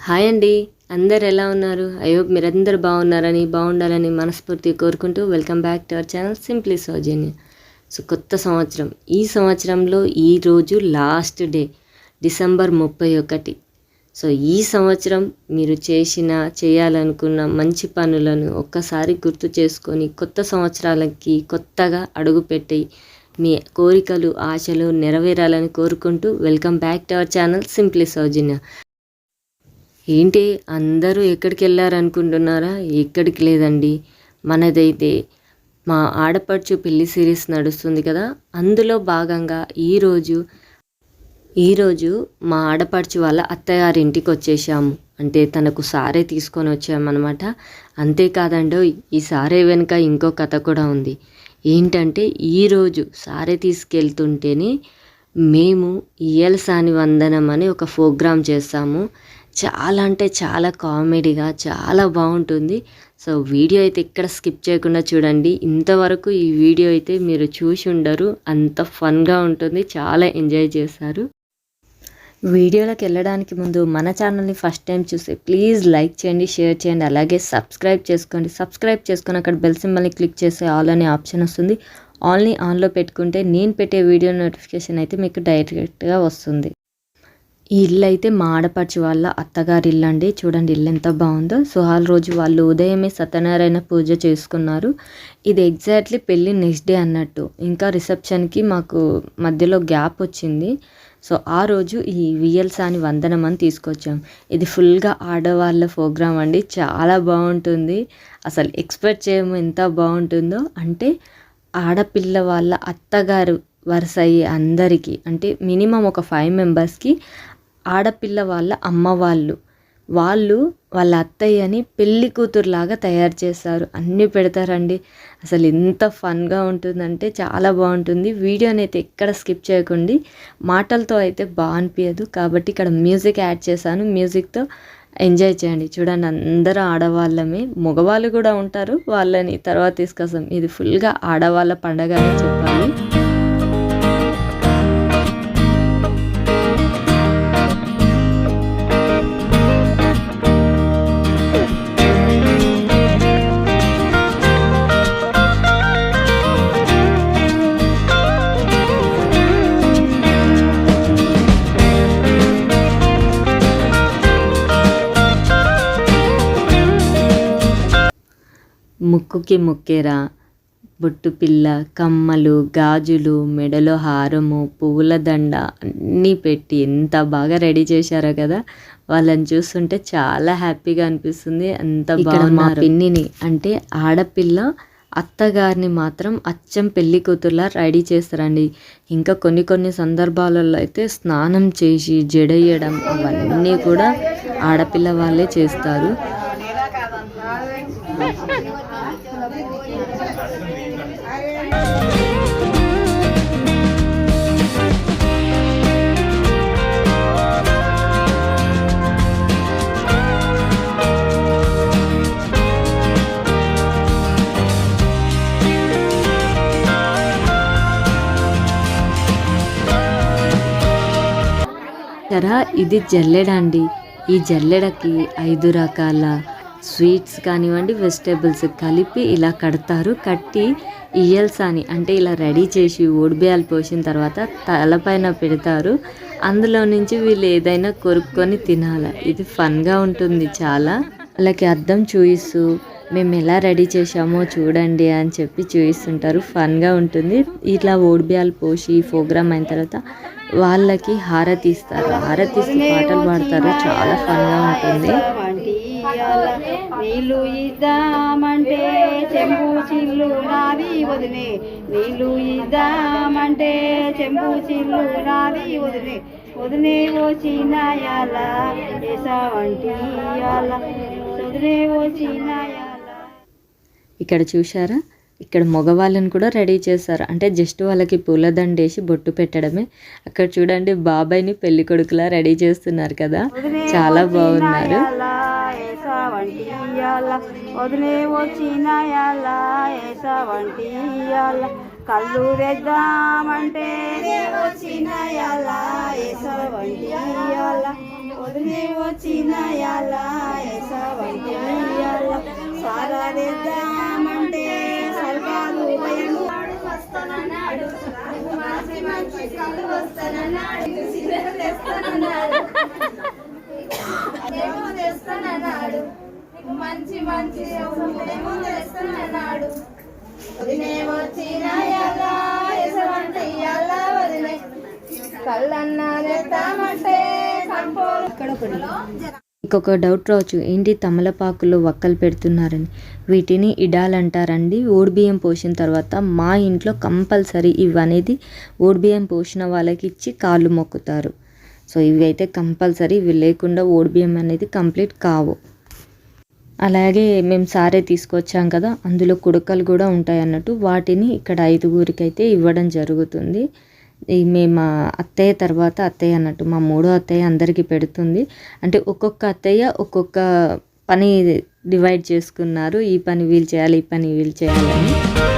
Hi అండి. అందరు ఎలా ఉన్నారు? అయ్యో మీరందరూ బాగున్నారని బాగుండాలని మనస్ఫూర్తిగా కోరుకుంటూ welcome back to our channel simply Soujanya. So కొత్త సంవత్సరం. ఈ సంవత్సరంలో ఈరోజు లాస్ట్ డే డిసెంబర్ ముప్పై ఒకటి. సో ఈ సంవత్సరం మీరు చేసిన చేయాలనుకున్న మంచి పనులను ఒక్కసారి గుర్తు చేసుకొని కొత్త సంవత్సరాలకి కొత్తగా అడుగుపెట్టి మీ కోరికలు ఆశలు నెరవేరాలని కోరుకుంటూ welcome back to our channel simply Soujanya ఏంటి అందరూ ఎక్కడికి వెళ్ళారనుకుంటున్నారా? ఎక్కడికి లేదండి. మనదైతే మా ఆడపడుచు పెళ్ళి సిరీస్ నడుస్తుంది కదా అందులో భాగంగా ఈరోజు ఈరోజు మా ఆడపడుచు వాళ్ళ అత్తగారింటికి వచ్చేసాము అంటే తనకు సారే తీసుకొని వచ్చామన్నమాట. అంతేకాదండో ఈ సారే వెనుక ఇంకో కథ కూడా ఉంది. ఏంటంటే ఈరోజు సారే తీసుకెళ్తుంటేనే మేము ఇయల్సాని వందనం అని ఒక ప్రోగ్రామ్ చేస్తాము. చాలా అంటే చాలా కామెడీగా చాలా బాగుంటుంది. సో వీడియో అయితే ఎక్కడ స్కిప్ చేయకుండా చూడండి. ఇంతవరకు ఈ వీడియో అయితే మీరు చూసి ఉండరు. అంత ఫన్గా ఉంటుంది. చాలా ఎంజాయ్ చేశారు. వీడియోలోకి వెళ్ళడానికి ముందు మన ఛానల్ని ఫస్ట్ టైం చూస్తే ప్లీజ్ లైక్ చేయండి షేర్ చేయండి. అలాగే సబ్స్క్రైబ్ చేసుకోండి. సబ్స్క్రైబ్ చేసుకుని అక్కడ బెల్ సింబల్ని క్లిక్ చేస్తే ఆల్ అనే ఆప్షన్ వస్తుంది. ఆల్ని ఆన్లో పెట్టుకుంటే నేను పెట్టే వీడియో నోటిఫికేషన్ అయితే మీకు డైరెక్ట్గా వస్తుంది. ఈ ఇల్లు అయితే మా ఆడపడిచి వాళ్ళ అత్తగారి ఇల్లు అండి చూడండి ఇల్లు ఎంత బాగుందో. సో రోజు వాళ్ళు ఉదయమే సత్యనారాయణ పూజ చేసుకున్నారు. ఇది ఎగ్జాక్ట్లీ పెళ్ళి నెక్స్ట్ డే అన్నట్టు. ఇంకా రిసెప్షన్కి మాకు మధ్యలో గ్యాప్ వచ్చింది. సో ఆ రోజు ఈ విఎల్స్ అని వందనం అని తీసుకొచ్చాం. ఇది ఫుల్గా ఆడవాళ్ళ ప్రోగ్రామ్ అండి. చాలా బాగుంటుంది. అసలు ఎక్స్పెక్ట్ చేయము ఎంత బాగుంటుందో. అంటే ఆడపిల్ల వాళ్ళ అత్తగారు వరుస అయ్యి అందరికీ అంటే మినిమం ఒక ఫైవ్ మెంబర్స్కి ఆడపిల్ల వాళ్ళ అమ్మ వాళ్ళు. వాళ్ళు వాళ్ళ అత్తయ్యని పెళ్ళి కూతురులాగా తయారు చేస్తారు అన్నీ పెడతారండి. అసలు ఎంత ఫన్గా ఉంటుందంటే చాలా బాగుంటుంది. వీడియోని అయితే ఎక్కడ స్కిప్ చేయకండి. మాటలతో అయితే బాగా కాబట్టి ఇక్కడ మ్యూజిక్ యాడ్ చేశాను. మ్యూజిక్తో ఎంజాయ్ చేయండి. చూడండి అందరూ ఆడవాళ్ళమే. మగవాళ్ళు కూడా ఉంటారు. వాళ్ళని తర్వాత తీసుకొస్తాం. ఇది ఫుల్గా ఆడవాళ్ళ పండగ అని చెప్పాలి. ముక్కుకి ముక్కెర బొట్టు పిల్ల కమ్మలు గాజులు మెడలో హారము పువ్వుల దండ అన్నీ పెట్టి ఎంత బాగా రెడీ చేశారో కదా. వాళ్ళని చూస్తుంటే చాలా హ్యాపీగా అనిపిస్తుంది. అంత బాగా మా పిన్నిని అంటే ఆడపిల్ల అత్తగారిని మాత్రం అచ్చం పెళ్ళి కూతుర్లా రెడీ చేస్తారండి. ఇంకా కొన్ని కొన్ని సందర్భాలలో అయితే స్నానం చేసి జడేయడం అవన్నీ కూడా ఆడపిల్ల వాళ్ళే చేస్తారు. చూసారా? ఇది జల్లెడ అండి. ఈ జల్లెడకి ఐదు రకాల స్వీట్స్ కానివ్వండి వెజిటేబుల్స్ కలిపి ఇలా కడతారు. కట్టి ఇయల్స్ అని అంటే ఇలా రెడీ చేసి ఓడిబియాలు పోసిన తర్వాత తలపైన పెడతారు. అందులో నుంచి వీళ్ళు ఏదైనా కొరుక్కొని తినాలి. ఇది ఫన్గా ఉంటుంది చాలా. వాళ్ళకి అర్థం చూయిస్తూ మేము ఎలా రెడీ చేసామో చూడండి అని చెప్పి చూపిస్తుంటారు ఫన్గా ఉంటుంది. ఇట్లా ఓడిబియాలు పోసి ప్రోగ్రామ్ అయిన తర్వాత వాళ్ళకి హారతి ఇస్తారు హారతి ఇస్తూ పాటలు పాడతారు. చాలా ఫన్గా ఉంటుంది. నీళ్ళు ఇద్దామంటే చెంబు చిల్లు నాది వదిలే నీళ్ళు ఇద్దామంటే చెంబు చిల్లు నాది వదిలే వదిలే వచ్చినాయాల వంటి వదిలే వచ్చినాయాల ఇక్కడ చూసారా ఇక్కడ మగవాళ్ళని కూడా రెడీ చేస్తారు అంటే జస్ట్ వాళ్ళకి పూలదండ వేసి బొట్టు పెట్టడమే. అక్కడ చూడండి బాబాయ్ని పెళ్ళి కొడుకులా రెడీ చేస్తున్నారు కదా. చాలా బాగున్నారు. కళ్ళు వచ్చిన సారా వస్తానన్నాడు మంచి మంచి కళ్ళు వస్తానన్నాడు సిగరెట్ తెస్తానన్నాడు. ఏమో తెస్తానన్నాడు. మంచి మంచి ఏమో తెస్తానన్నాడు. వదిలే కళ్ళన్నా తెస్తామంటే కంపోలు ఇంకొక డౌట్ రావచ్చు. ఏంటి తమలపాకులో వక్కలు పెడుతున్నారని? వీటిని ఇడాలంటారండి. ఓడిబియ్యం పోసిన తర్వాత మా ఇంట్లో కంపల్సరీ ఇవి అనేది ఓడిబియ్యం పోసిన వాళ్ళకి ఇచ్చి కాళ్ళు మొక్కుతారు. సో ఇవి అయితే కంపల్సరీ ఇవి లేకుండా ఓడిబియ్యం అనేది కంప్లీట్ కావు. అలాగే మేము సారే తీసుకొచ్చాం కదా అందులో కుడకలు కూడా ఉంటాయి అన్నట్టు వాటిని ఇక్కడ ఐదుగురికి అయితే ఇవ్వడం జరుగుతుంది. మేము అత్తయ్య తర్వాత అత్తయ్య అన్నట్టు మా మూడో అత్తయ్య అందరికీ పెడుతుంది. అంటే ఒక్కొక్క అత్తయ్య ఒక్కొక్క పని డివైడ్ చేసుకున్నారు. ఈ పని వీళ్ళు చేయాలి ఈ పని వీళ్ళు చేయాలని.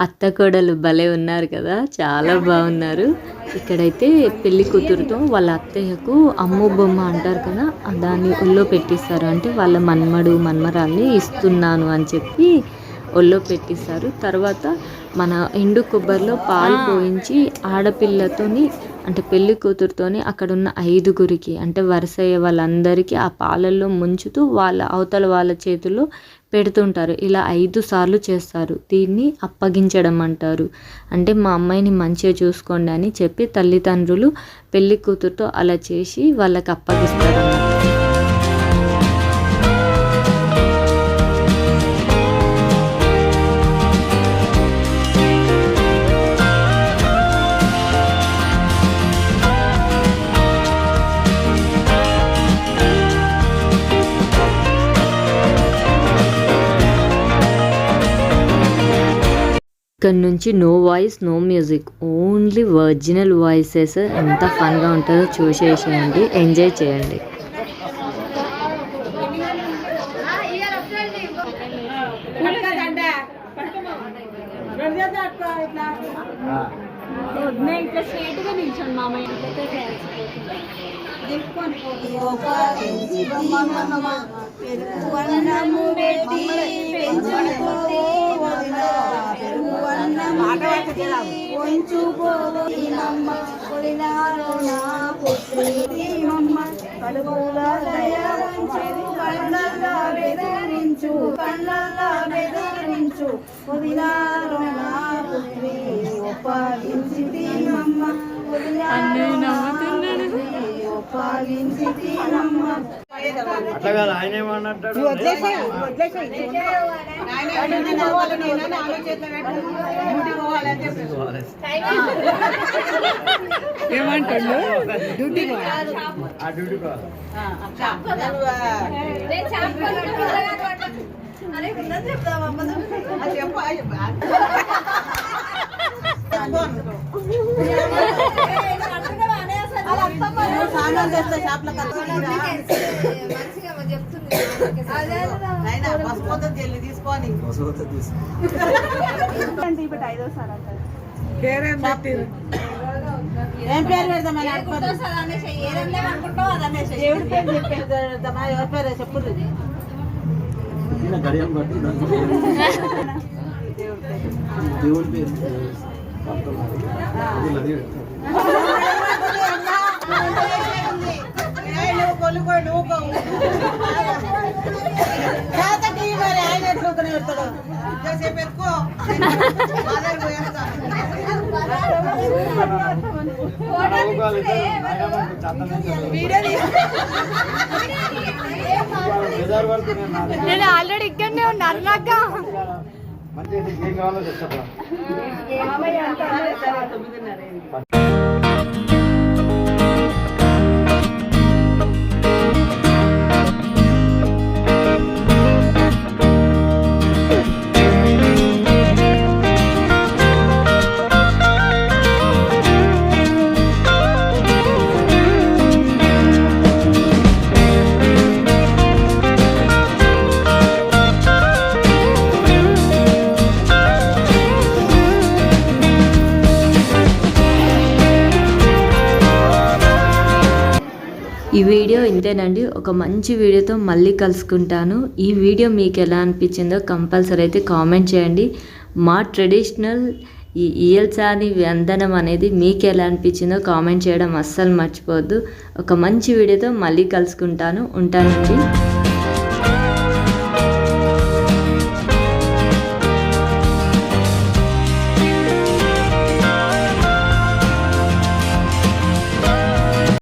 అత్త కోడలు భలే ఉన్నారు కదా చాలా బాగున్నారు. ఇక్కడైతే పెళ్ళి కూతురుతో వాళ్ళ అత్తయ్యకు అమ్ము బొమ్మ అంటారు కదా దాన్ని ఒళ్ళో పెట్టిస్తారు. అంటే వాళ్ళ మన్మడు మన్మరాల్ని ఇస్తున్నాను అని చెప్పి ఒళ్ళో పెట్టిస్తారు. తర్వాత మన ఎండు కొబ్బరిలో పాలు పోయించి ఆడపిల్లతోని అంటే పెళ్ళి కూతురుతోని అక్కడ ఉన్న ఐదుగురికి అంటే వరుసయ్య వాళ్ళందరికీ ఆ పాలల్లో ముంచుతూ వాళ్ళ అవతల వాళ్ళ చేతుల్లో పెడుతుంటారు. ఇలా ఐదు సార్లు చేస్తారు. దీన్ని అప్పగించడం అంటారు. అంటే మా అమ్మాయిని మంచిగా చూసుకోండి అని చెప్పి తల్లిదండ్రులు పెళ్ళి కూతురుతో అలా చేసి వాళ్ళకి అప్పగిస్తారు ఇక్కడ నుంచి no voice no music. Only original voices. ఎంత ఫన్గా ఉంటుందో చూసేసేయండి. ఎంజాయ్ చేయండి. పెట్టి పెంచుకోవో వదినా. కళ్ళల్లా బెదరించు కళ్ళల్లా నా పుత్రి అట్లా కాదు ఆయన ఏమన్నట్టు ఏమంటాడు? ఆ డ్యూటీ కాదు ఏం పేరు పెడదామని దేవుడి పేరు చెప్పేద్దామా ఎవరి పేరు చెప్పు. దేవుడి పేరు. అది కొలుకోడు మరి ఆయన ఎట్లుకునే పెడతాడు ఇంతసేపు ఎక్కువ. నేను ఆల్రెడీ ఇక్కడనే ఉన్నాను నాకు మంచి ఏం కావాలో చెప్తా ఈ వీడియో ఇంతేనండి. ఒక మంచి వీడియోతో మళ్ళీ కలుసుకుంటాను. ఈ వీడియో మీకు ఎలా అనిపించిందో కంపల్సరీ అయితే కామెంట్ చేయండి. మా ట్రెడిషనల్ ఈ ఇయల్సాని వందనం అనేది మీకు ఎలా అనిపించిందో కామెంట్ చేయడం అస్సలు మర్చిపోవద్దు. ఒక మంచి వీడియోతో మళ్ళీ కలుసుకుంటాను. ఉంటానండి.